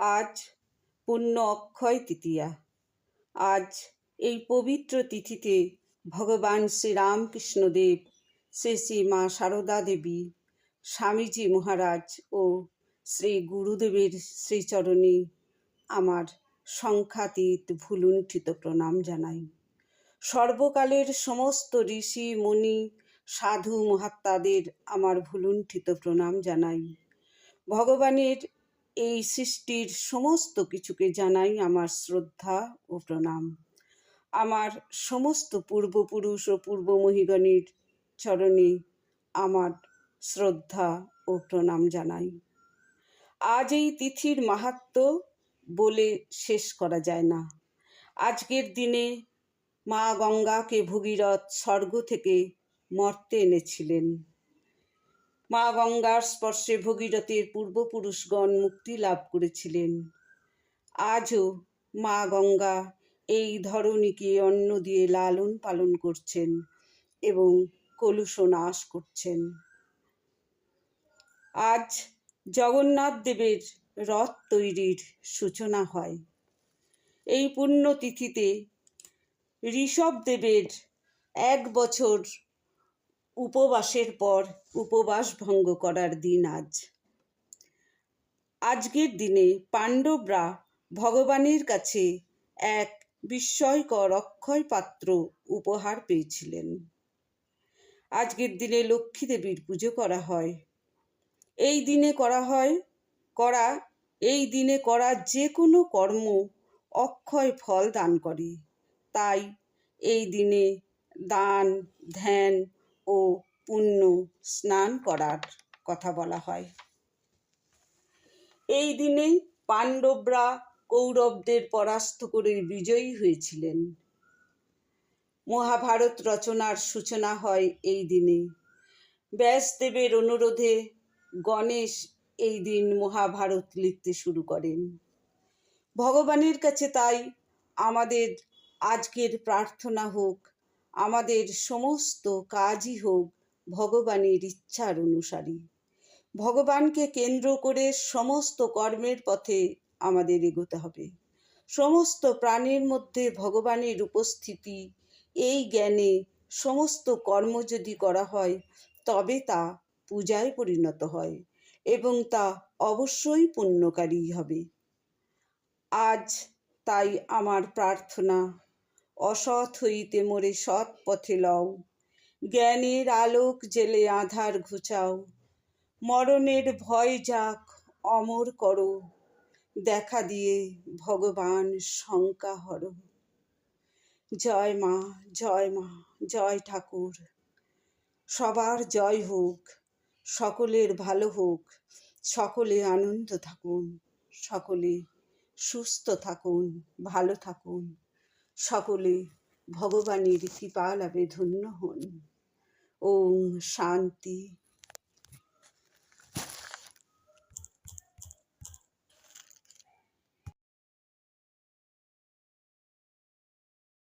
আজ পুণ্য অক্ষয় তৃতীয়া। আজ এই পবিত্র তিথিতে ভগবান শ্রীরামকৃষ্ণদেব, শ্রী শ্রী মা সারদা দেবী, স্বামীজি মহারাজ ও শ্রী গুরুদেবের শ্রীচরণে আমার সংখ্যাতীত ভুলুণ্ঠিত প্রণাম জানাই। সর্বকালের সমস্ত ঋষি, মুনি, সাধু মহাত্মাদের আমার ভুলুণ্ঠিত প্রণাম জানাই। ভগবানের এই সৃষ্টির সমস্ত কিছুকে জানাই আমার শ্রদ্ধা ও প্রণাম। আমার সমস্ত পূর্বপুরুষ ও পূর্বমহিগণের চরণে আমার শ্রদ্ধা ও প্রণাম জানাই। আজ এই তিথির মাহাত্ম বলে শেষ করা যায় না। আজকের দিনে মা গঙ্গাকে ভগীরথ স্বর্গ থেকে মর্তে এনেছিলেন। মা গঙ্গার স্পর্শে ভগীরথের পূর্বপুরুষগণ মুক্তি লাভ করেছিলেন। আজও মা গঙ্গা এই ধরণীকে অন্ন দিয়ে লালন পালন করছেন এবং কলুষ নাশ করছেন। আজ জগন্নাথ দেবের রথ তৈরির সূচনা হয়। এই পুণ্যতিথিতে ঋষভ দেবের এক বছর উপবাসের পর উপবাস ভঙ্গ করার দিন আজ। আজকের দিনে পাণ্ডবরা ভগবানের কাছে এক বিস্ময়কর অক্ষয় পাত্র উপহার পেয়েছিলেন। আজকের দিনে লক্ষ্মী দেবীর পুজো করা হয়। এই দিনে করা হয়, করা, এই দিনে করা যে কোনো কর্ম অক্ষয় ফল দান করে। তাই এই দিনে দান, ধ্যান ও পুণ্য স্নান করার কথা বলা হয়। এই দিনে পাণ্ডবরা কৌরবদের পরাস্ত করে বিজয়ী হয়েছিলেন। মহাভারত রচনার সূচনা হয় এই দিনে। ব্যাসদেবের অনুরোধে গণেশ এই দিন মহাভারত লিখতে শুরু করেন। ভগবানের কাছে তাই আমাদের আজকের প্রার্থনা হোক আমাদের সমস্ত কাজই হোক ভগবানের ইচ্ছার অনুসারী। ভগবানকে কেন্দ্র করে সমস্ত কর্মের পথে আমাদের এগোতে হবে। সমস্ত প্রাণীর মধ্যে ভগবানের উপস্থিতি, এই জ্ঞানে সমস্ত কর্ম যদি করা হয়, তবে তা পূজায় পরিণত হয় এবং তা অবশ্যই পুণ্যকারী হবে। আজ তাই আমার প্রার্থনা। অসৎ হইতে মোরে সৎ পথে লও। জ্ঞানের আলোক জেলে আধার ঘুচাও। মরণের ভয় যাক, অমর করো। দেখা দিয়ে ভগবান শঙ্কা হর। জয় মা জয় মা, জয় ঠাকুর। সবার জয় হোক, সকলের ভালো হোক, সকলে আনন্দ থাকুন, সকলে সুস্থ থাকুন, ভালো থাকুন। সকলে ভগবানের কৃপা লাভে ধন্য হন। ওম শান্তি।